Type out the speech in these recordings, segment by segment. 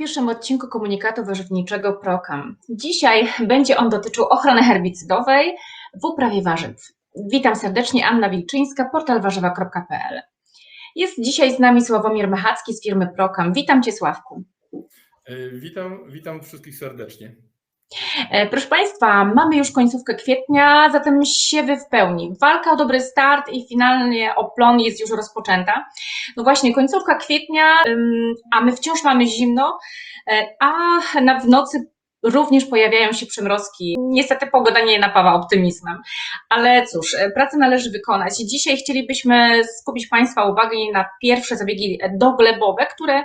pierwszym odcinku komunikatu warzywniczego PROKAM. Dzisiaj będzie on dotyczył ochrony herbicydowej w uprawie warzyw. Witam serdecznie, Anna Wilczyńska, portal warzywa.pl. Jest dzisiaj z nami Sławomir Machacki z firmy PROKAM. Witam Cię Sławku. Witam, witam wszystkich serdecznie. E, Proszę Państwa, mamy już końcówkę kwietnia, zatem siewy w pełni. Walka o dobry start i finalnie o plon jest już rozpoczęta. No właśnie, końcówka kwietnia, a my wciąż mamy zimno, e, a w nocy również pojawiają się przymrozki. Niestety pogoda nie napawa optymizmem, ale cóż, e, pracę należy wykonać. Dzisiaj chcielibyśmy skupić Państwa uwagę na pierwsze zabiegi doglebowe, które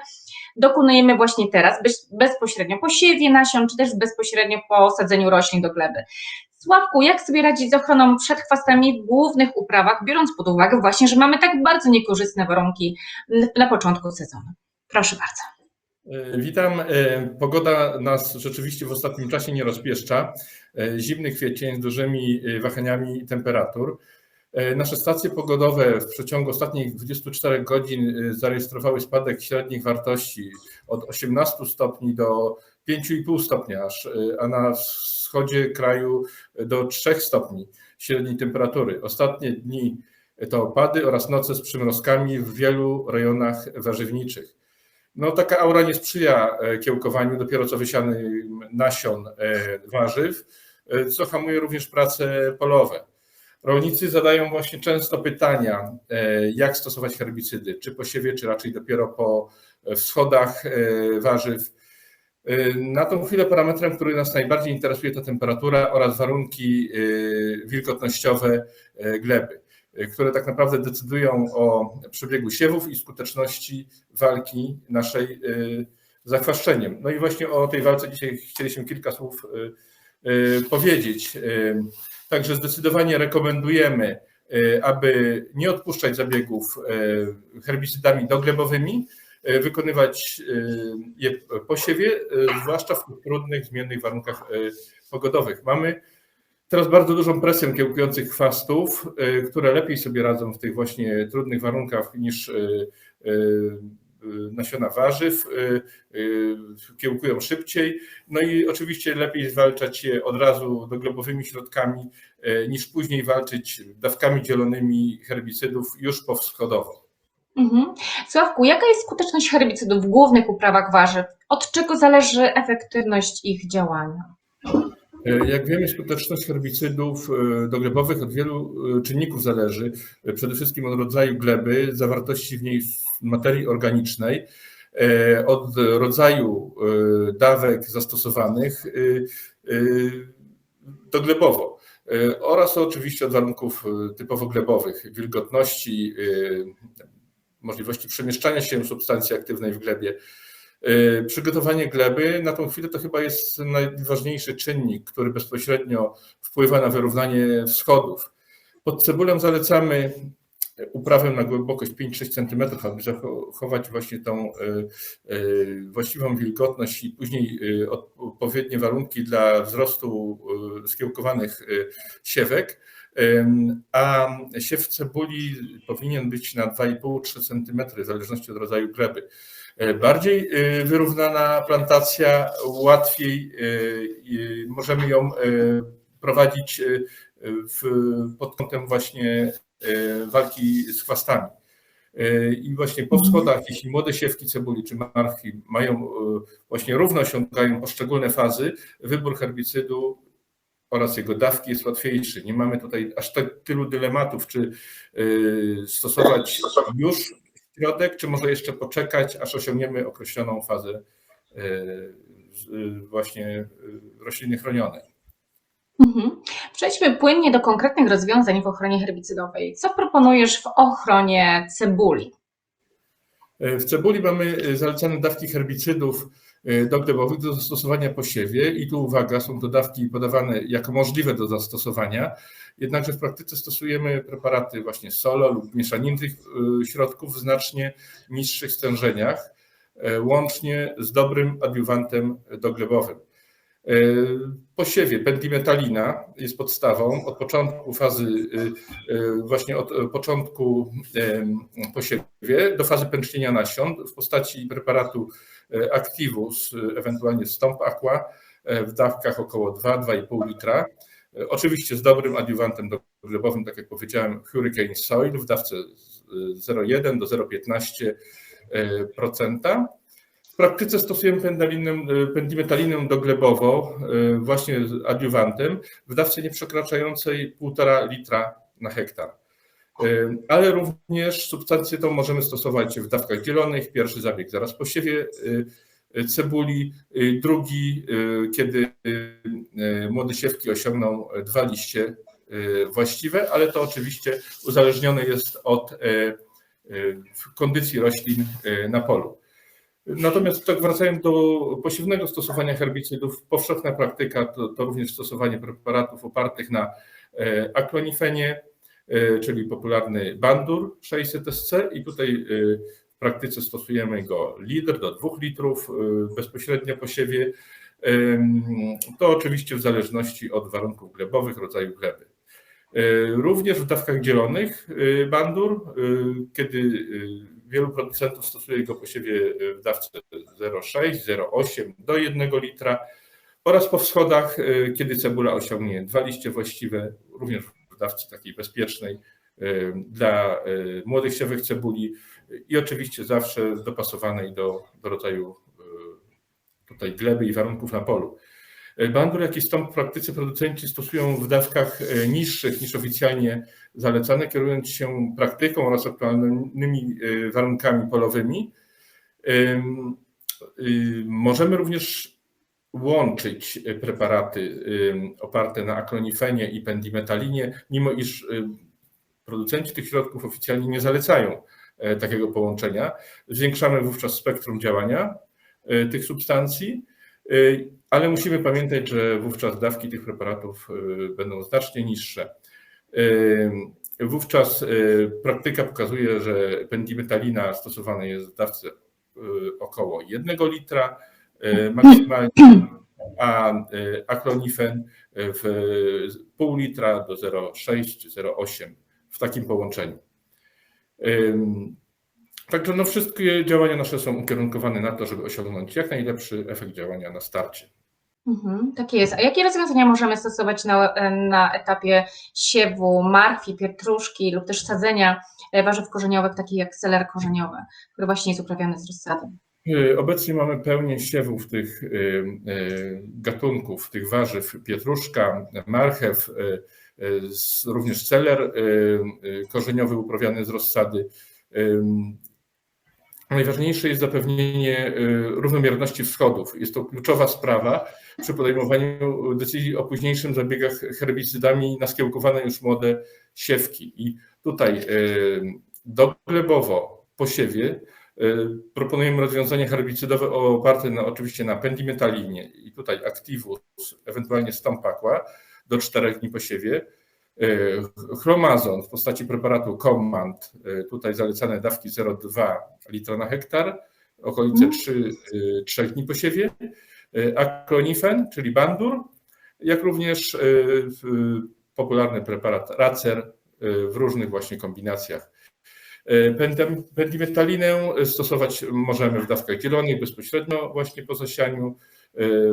dokonujemy właśnie teraz, bez, bezpośrednio po siewie nasion, czy też bezpośrednio po sadzeniu roślin do gleby. Sławku, jak sobie radzić z ochroną przed chwastami w głównych uprawach, biorąc pod uwagę właśnie, że mamy tak bardzo niekorzystne warunki na początku sezonu? Proszę bardzo. E, Witam. E, Pogoda nas rzeczywiście w ostatnim czasie nie rozpieszcza. E, Zimny kwiecień z dużymi wahaniami temperatur. E, Nasze stacje pogodowe w przeciągu ostatnich 24 godzin e, zarejestrowały spadek średnich wartości od 18 stopni do 5,5 stopnia, e, a na wschodzie kraju do 3 stopni średniej temperatury. Ostatnie dni to opady oraz noce z przymrozkami w wielu rejonach warzywniczych. No, taka aura nie sprzyja kiełkowaniu dopiero co wysianym nasion warzyw, co hamuje również prace polowe. Rolnicy zadają właśnie często pytania, e, jak stosować herbicydy, czy po siewie, czy raczej dopiero po wschodach e, warzyw. E, Na tą chwilę parametrem, który nas najbardziej interesuje, to temperatura oraz warunki e, wilgotnościowe e, gleby, e, które tak naprawdę decydują o przebiegu siewów i skuteczności walki naszej e, z zachwaszczeniem. No i właśnie o tej walce dzisiaj chcieliśmy kilka słów e, e, powiedzieć. E, Także zdecydowanie rekomendujemy, e, aby nie odpuszczać zabiegów herbicydami doglebowymi, wykonywać je po siewie, e, zwłaszcza w trudnych, zmiennych warunkach pogodowych. Mamy teraz bardzo dużą presję kiełkujących chwastów, które lepiej sobie radzą w tych właśnie trudnych warunkach niż nasiona warzyw, e, e, kiełkują szybciej, no i oczywiście lepiej zwalczać je od razu doglebowymi środkami, e, niż później walczyć dawkami dzielonymi herbicydów już powschodowo. Mhm. Sławku, jaka jest skuteczność herbicydów w głównych uprawach warzyw? Od czego zależy efektywność ich działania? E, Jak wiemy, skuteczność herbicydów e, doglebowych od wielu e, czynników zależy. Przede wszystkim od rodzaju gleby, zawartości w niej materii organicznej, od rodzaju dawek zastosowanych doglebowo oraz oczywiście od warunków typowo glebowych, wilgotności, możliwości przemieszczania się substancji aktywnej w glebie. E, Przygotowanie gleby na tą chwilę to chyba jest najważniejszy czynnik, który bezpośrednio wpływa na wyrównanie wschodów. Pod cebulą zalecamy uprawę na głębokość 5-6 cm, aby zachować właśnie tą e, e, właściwą wilgotność i później odpowiednie warunki dla wzrostu skiełkowanych siewek. A siew cebuli powinien być na 2,5-3 cm w zależności od rodzaju gleby. E, Bardziej e, wyrównana plantacja, łatwiej e, możemy ją prowadzić w, pod kątem właśnie walki z chwastami. I właśnie po wschodach, jeśli młode siewki cebuli czy marchwi mają właśnie równo osiągają poszczególne fazy, wybór herbicydu oraz jego dawki jest łatwiejszy. Nie mamy tutaj aż tak tylu dylematów, czy stosować już środek, czy może jeszcze poczekać, aż osiągniemy określoną fazę z- e, właśnie e, rośliny chronione. Mhm. Przejdźmy płynnie do konkretnych rozwiązań w ochronie herbicydowej. Co proponujesz w ochronie cebuli? W cebuli mamy zalecane dawki herbicydów e, doglebowych do zastosowania po siewie i tu uwaga, są to dawki podawane jako możliwe do zastosowania, jednakże w praktyce stosujemy preparaty właśnie solo lub mieszanin tych e, środków w znacznie niższych stężeniach, e, łącznie z dobrym adiuwantem doglebowym. Posiewie pendimetalina jest podstawą od początku fazy, właśnie od początku posiewie do fazy pęcznienia nasion w postaci preparatu Activus, ewentualnie Stomp Aqua w dawkach około 2-2,5 litra. Oczywiście z dobrym adiuwantem glebowym, tak jak powiedziałem, Hurricane Soil w dawce 0,1 do 0,15%. W praktyce stosujemy pendimetalinę doglebowo właśnie z adiuwantem w dawce nie przekraczającej 1,5 litra na hektar. Ale również substancję tą możemy stosować w dawkach dzielonych. Pierwszy zabieg zaraz po siewie cebuli, drugi kiedy młode siewki osiągną dwa liście właściwe, ale to oczywiście uzależnione jest od kondycji roślin na polu. Natomiast tak wracając do posiewnego stosowania herbicydów, powszechna praktyka to, to również stosowanie preparatów opartych na aklonifenie, czyli popularny Bandur 600 SC i tutaj w praktyce stosujemy go litr do 2 litrów bezpośrednio po siewie. To oczywiście w zależności od warunków glebowych, rodzaju gleby. Również w dawkach dzielonych Bandur, kiedy wielu producentów stosuje go po siewie w dawce 0,6, 0,8 do 1 litra oraz po wschodach, kiedy cebula osiągnie dwa liście właściwe, również w dawce takiej bezpiecznej dla młodych siewek cebuli i oczywiście zawsze dopasowanej do, do rodzaju tutaj gleby i warunków na polu. Bandur, jak i stąd w praktyce producenci stosują w dawkach niższych niż oficjalnie zalecane, kierując się praktyką oraz aktualnymi warunkami polowymi. Możemy również łączyć preparaty oparte na aklonifenie i pendimetalinie, mimo iż producenci tych środków oficjalnie nie zalecają takiego połączenia. Zwiększamy wówczas spektrum działania tych substancji, ale musimy pamiętać, że wówczas dawki tych preparatów będą znacznie niższe. Wówczas praktyka pokazuje, że pendimetalina stosowana jest w dawce około 1 litra maksymalnie, a aklonifen w pół litra do 0,6 czy 0,8 w takim połączeniu. Także no wszystkie działania nasze są ukierunkowane na to, żeby osiągnąć jak najlepszy efekt działania na starcie. Mhm, tak jest. A jakie rozwiązania możemy stosować na, na etapie siewu marchwi, pietruszki lub też sadzenia warzyw korzeniowych, takich jak seler korzeniowy, który właśnie jest uprawiany z rozsadem? Obecnie mamy pełnię siewów tych gatunków, tych warzyw, pietruszka, marchew, również celer korzeniowy uprawiany z rozsady. Najważniejsze jest zapewnienie równomierności wschodów. Jest to kluczowa sprawa przy podejmowaniu decyzji o późniejszym zabiegach herbicydami na skiełkowane już młode siewki. I tutaj doglebowo po siewie proponujemy rozwiązanie herbicydowe oparte na, oczywiście na pendimetalinie i tutaj Activus, ewentualnie Stomp Aqua do 4 dni po siewie. Chromazon w postaci preparatu Command, tutaj zalecane dawki 0,2 litra na hektar, okolice 3, 3 dni po siewie. Aklonifen, czyli Bandur, jak również popularny preparat Racer w różnych właśnie kombinacjach. Pendimetalinę stosować możemy w dawkach dzielonych bezpośrednio właśnie po zasianiu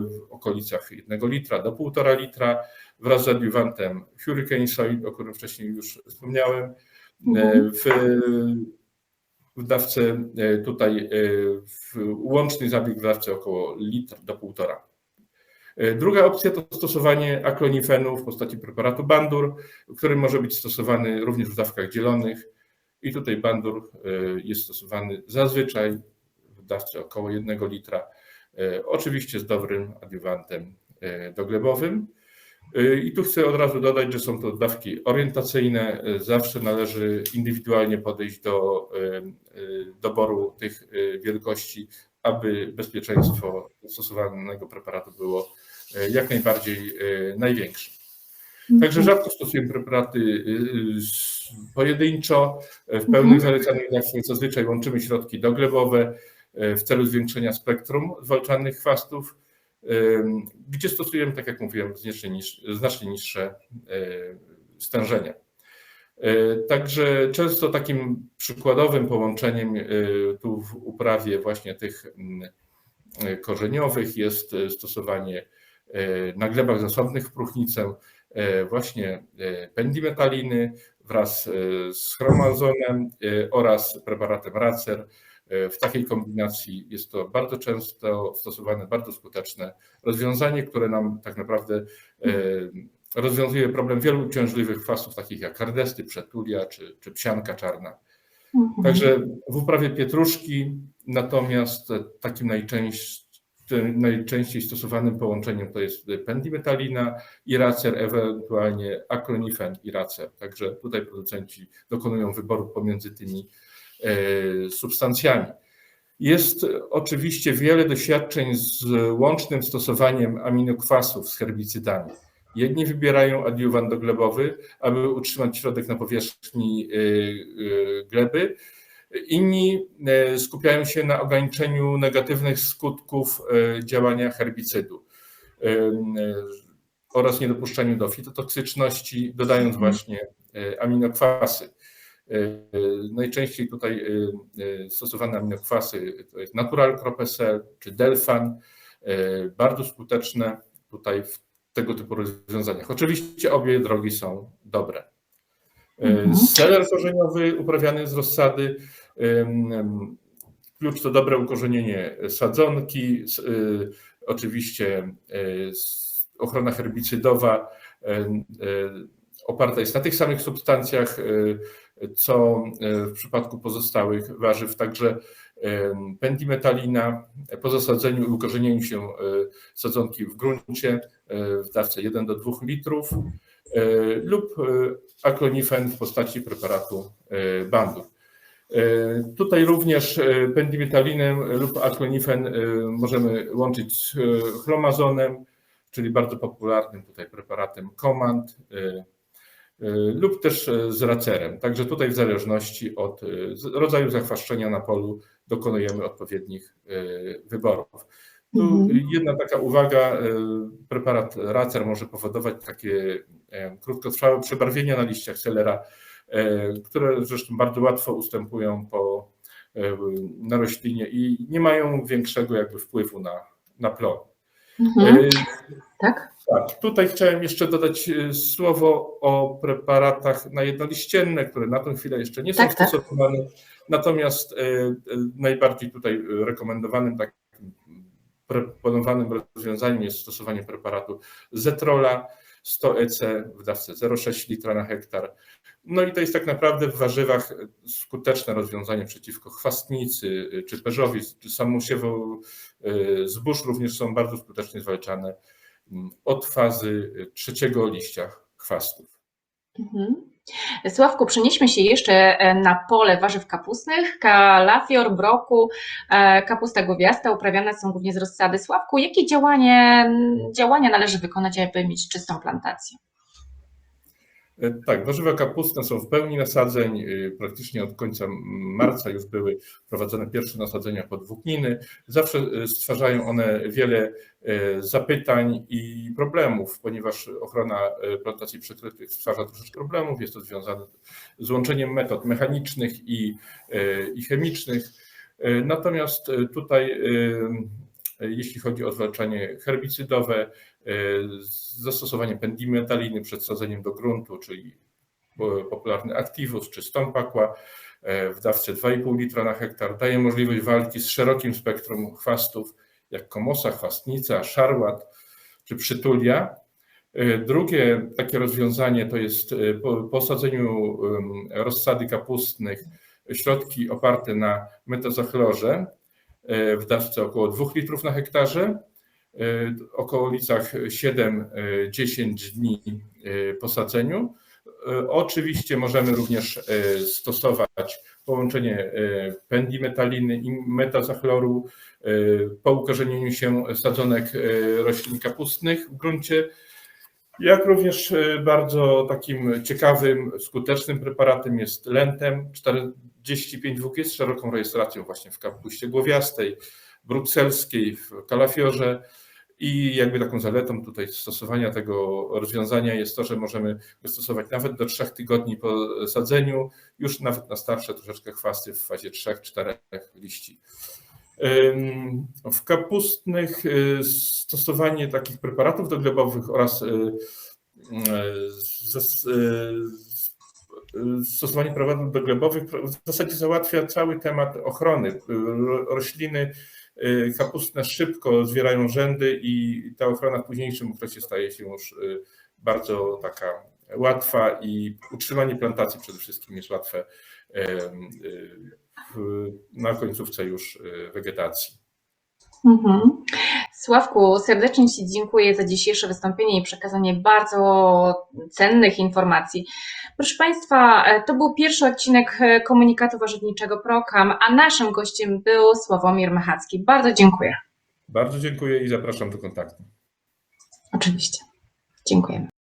w okolicach 1 litra do 1,5 litra wraz z adiuwantem Hurricane Soil, o którym wcześniej już wspomniałem. W, w dawce tutaj w łączny zabieg w dawce około litr do 1,5. Druga opcja to stosowanie aklonifenu w postaci preparatu Bandur, który może być stosowany również w dawkach dzielonych. I tutaj Bandur jest stosowany zazwyczaj w dawce około 1 litra, oczywiście z dobrym adiuwantem doglebowym. I tu chcę od razu dodać, że są to dawki orientacyjne. Zawsze należy indywidualnie podejść do doboru tych wielkości, aby bezpieczeństwo stosowanego preparatu było jak najbardziej największe. Także rzadko stosujemy preparaty pojedynczo. W pełnych zalecanych dawkach zazwyczaj łączymy środki doglebowe w celu zwiększenia spektrum zwalczalnych chwastów. Gdzie stosujemy, tak jak mówiłem, znacznie niższe, znacznie niższe stężenia. Także często takim przykładowym połączeniem tu w uprawie właśnie tych korzeniowych jest stosowanie na glebach zasobnych w próchnicę właśnie pendimetaliny wraz z chromazonem oraz preparatem Racer. W takiej kombinacji jest to bardzo często stosowane, bardzo skuteczne rozwiązanie, które nam tak naprawdę rozwiązuje problem wielu uciążliwych kwasów, takich jak kardesty, przetulia czy, czy psianka czarna. Mhm. Także w uprawie pietruszki natomiast takim najczęściej, najczęściej stosowanym połączeniem to jest pendimetalina i racer, ewentualnie aklonifen i racer. Także tutaj producenci dokonują wyboru pomiędzy tymi e, substancjami. Jest oczywiście wiele doświadczeń z łącznym stosowaniem aminokwasów z herbicydami. Jedni wybierają adiuwant doglebowy, aby utrzymać środek na powierzchni y, y, gleby. Inni skupiają się na ograniczeniu negatywnych skutków działania herbicydu oraz niedopuszczaniu do fitotoksyczności, dodając właśnie aminokwasy. Najczęściej tutaj stosowane aminokwasy to jest Natural Cropesel czy Delfan, bardzo skuteczne tutaj w tego typu rozwiązaniach. Oczywiście obie drogi są dobre. Mhm. Seler korzeniowy uprawiany z rozsady, klucz to dobre ukorzenienie sadzonki, oczywiście ochrona herbicydowa oparta jest na tych samych substancjach, co w przypadku pozostałych warzyw, także pendimetalina po zasadzeniu i ukorzenieniu się sadzonki w gruncie w dawce 1 do 2 litrów lub aklonifen w postaci preparatu bandu. Tutaj również pendimetalinę lub aklonifen możemy łączyć z chromazonem, czyli bardzo popularnym tutaj preparatem Command lub też z racerem. Także tutaj w zależności od rodzaju zachwaszczenia na polu dokonujemy odpowiednich wyborów. Tu Mhm. jedna taka uwaga, preparat Racer może powodować takie krótkotrwałe przebarwienia na liściach selera, które zresztą bardzo łatwo ustępują po, na roślinie i nie mają większego jakby wpływu na, na plon. Mhm. Tak? Tak, tutaj chciałem jeszcze dodać słowo o preparatach na jednoliścienne, które na tę chwilę jeszcze nie są Tak, tak. stosowane. Natomiast najbardziej tutaj rekomendowanym takim proponowanym rozwiązaniem jest stosowanie preparatu Zetrola 100 EC w dawce 0,6 litra na hektar. No i to jest tak naprawdę w warzywach skuteczne rozwiązanie przeciwko chwastnicy, czy perzowi, czy samosiewu zbóż również są bardzo skutecznie zwalczane od fazy trzeciego liścia chwastów. Mhm. Sławku, przenieśmy się jeszcze e, na pole warzyw kapustnych. Kalafior, broku, e, kapusta głowiasta uprawiane są głównie z rozsady. Sławku, jakie działanie, działania należy wykonać, aby mieć czystą plantację? Tak, warzywa kapustne są w pełni nasadzeń. Praktycznie od końca marca już były prowadzone pierwsze nasadzenia pod włókniny. Zawsze stwarzają one wiele zapytań i problemów, ponieważ ochrona plantacji przykrytych stwarza troszeczkę problemów. Jest to związane z łączeniem metod mechanicznych i, i chemicznych. Natomiast tutaj, jeśli chodzi o zwalczanie herbicydowe, zastosowanie pendimetaliny przed sadzeniem do gruntu, czyli popularny Activus czy Stompakła w dawce 2,5 litra na hektar daje możliwość walki z szerokim spektrum chwastów, jak komosa, chwastnica, szarłat czy przytulia. Drugie takie rozwiązanie to jest po posadzeniu rozsady kapustnych środki oparte na metazachlorze w dawce około 2 litrów na hektarze okolicach 7-10 dni po sadzeniu. Oczywiście możemy również stosować połączenie pendimetaliny i metazachlororu po ukorzenieniu się sadzonek roślin kapustnych w gruncie, jak również bardzo takim ciekawym, skutecznym preparatem jest lentem 45WG z szeroką rejestracją właśnie w kapuście głowiastej, brukselskiej, w kalafiorze I jakby taką zaletą tutaj stosowania tego rozwiązania jest to, że możemy go stosować nawet do trzech tygodni po sadzeniu, już nawet na starsze troszeczkę chwasty w fazie trzech, czterech liści. W kapustnych y, stosowanie takich preparatów doglebowych oraz y, y, stosowanie preparatów doglebowych w zasadzie załatwia cały temat ochrony. Ro- Rośliny kapustne szybko zwierają rzędy i ta ochrona w późniejszym okresie staje się już y, bardzo taka łatwa i utrzymanie plantacji przede wszystkim jest łatwe y, na końcówce już y, wegetacji. Mhm. Sławku, serdecznie Ci dziękuję za dzisiejsze wystąpienie i przekazanie bardzo cennych informacji. Proszę Państwa, e, to był pierwszy odcinek e, komunikatu warzywniczego ProCam, a naszym gościem był Sławomir Machacki. Bardzo dziękuję. Bardzo dziękuję i zapraszam do kontaktu. Oczywiście. Dziękujemy.